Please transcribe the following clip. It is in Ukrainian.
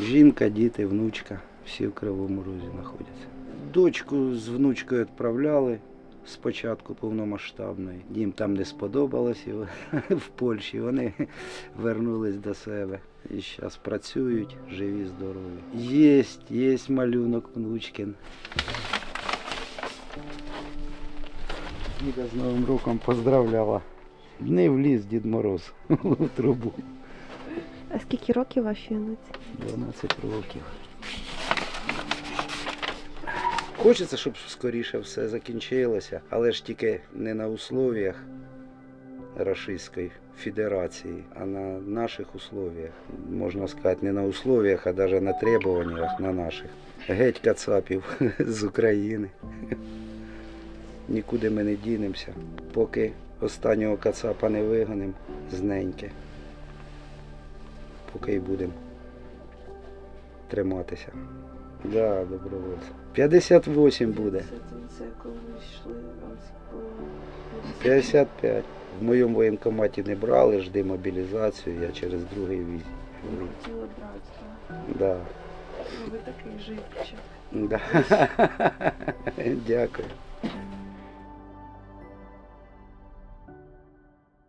Жінка, діти, внучка, всі в Кривому Розі знаходяться. Дочку з внучкою відправляли спочатку повномасштабної. Їм там не сподобалось в Польщі. Вони вернулись до себе. І зараз працюють, живі, здорові. Є, є малюнок внучкин. Діда з Новим роком поздравляла. Не вліз Дід Мороз у трубу. А скільки років вашій онуці? 12 років. Хочеться, щоб скоріше все закінчилося, але ж тільки не на условіях Рашистської Федерації, а на наших условіях. Можна сказати, не на условіях, а навіть на требуваннях на наших. Геть кацапів з України. Нікуди ми не дінемося, поки останнього кацапа не вигонимо з неньки. Поки будемо триматися. Да, добровольці. 58 буде. Це коли йшли по 55. В моєму воєнкоматі не брали, жди мобілізацію, я через другий віз. хотіли брати. так? Да. Ну, Ви такий живчик. Да. Дякую.